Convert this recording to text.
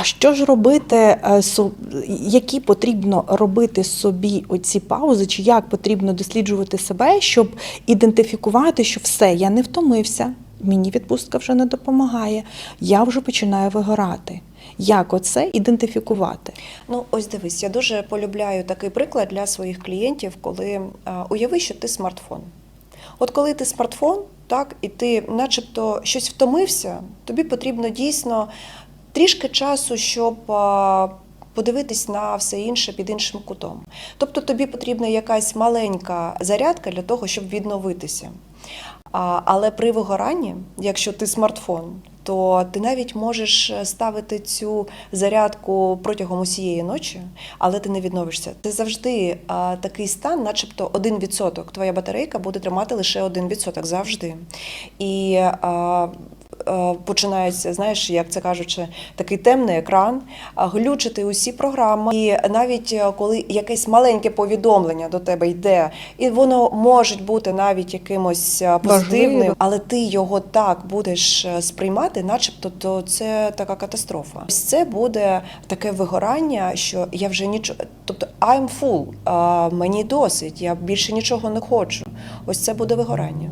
А що ж робити, е, які потрібно робити собі оці паузи, чи як потрібно досліджувати себе, щоб ідентифікувати, що все, я не втомився, мені відпустка вже не допомагає, я вже починаю вигорати. Як оце ідентифікувати? Ну, ось дивись, я дуже полюбляю такий приклад для своїх клієнтів, коли а, уяви, що ти смартфон. От коли ти смартфон, так, і ти начебто щось втомився, тобі потрібно дійсно трішки часу, щоб подивитись на все інше під іншим кутом. Тобто тобі потрібна якась маленька зарядка для того, щоб відновитися. Але при вигоранні, якщо ти смартфон, то ти навіть можеш ставити цю зарядку протягом усієї ночі, але ти не відновишся. Це завжди такий стан, начебто 1%. Твоя батарейка буде тримати лише 1% завжди. І е, починається, знаєш, як це кажучи, такий темний екран, глючити усі програми. І навіть е, коли якесь маленьке повідомлення до тебе йде, і воно може бути навіть якимось е, позитивним, Важливим. але ти його так будеш е, сприймати, начебто, то це така катастрофа. Ось це буде таке вигорання, що я вже нічого, тобто I'm full, мені досить, я більше нічого не хочу. Ось це буде вигорання.